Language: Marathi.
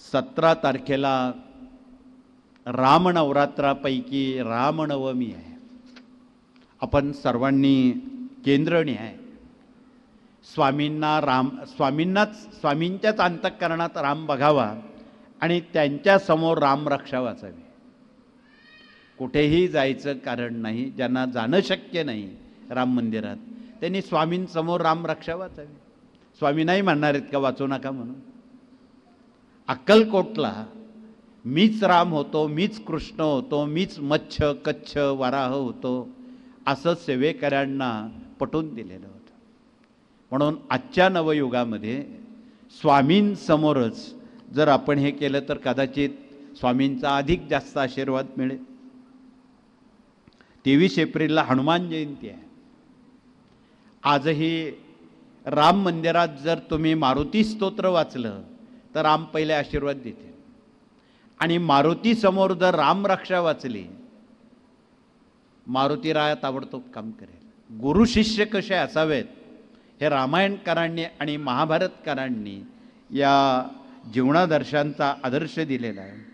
सतरा तारखेला रामनवरात्रापैकी रामनवमी आहे. आपण सर्वांनी केंद्रणी आहे. स्वामींना राम स्वामींनाच स्वामींच्याच अंतःकरणात राम बघावा आणि त्यांच्यासमोर रामरक्षा वाचावी कुठेही जायचं कारण नाही ज्यांना जाणं शक्य नाही राम मंदिरात त्यांनी स्वामींसमोर रामरक्षा वाचावी स्वामी नाही म्हणणार आहेत का वाचू नका म्हणून. अक्कलकोटला मीच राम होतो मीच कृष्ण होतो मीच मच्छ कच्छ वराह होतो असं सेवेकऱ्यांना पटवून दिलेलं होतं. म्हणून आजच्या नवयुगामध्ये स्वामींसमोरच जर आपण हे केलं तर कदाचित स्वामींचा अधिक जास्त आशीर्वाद मिळेल. तेवीस एप्रिलला हनुमान जयंती आहे. आजही राम मंदिरात जर तुम्ही मारुती स्तोत्र वाचलं तर राम पहिले आशीर्वाद देते. आणि मारुतीसमोर जर रामरक्षा वाचली मारुती राया ताबडतोब काम करेल. गुरु शिष्य कसे असावेत हे रामायणकारांनी आणि महाभारतकारांनी या जीवनादर्शांचा आदर्श दिलेला आहे.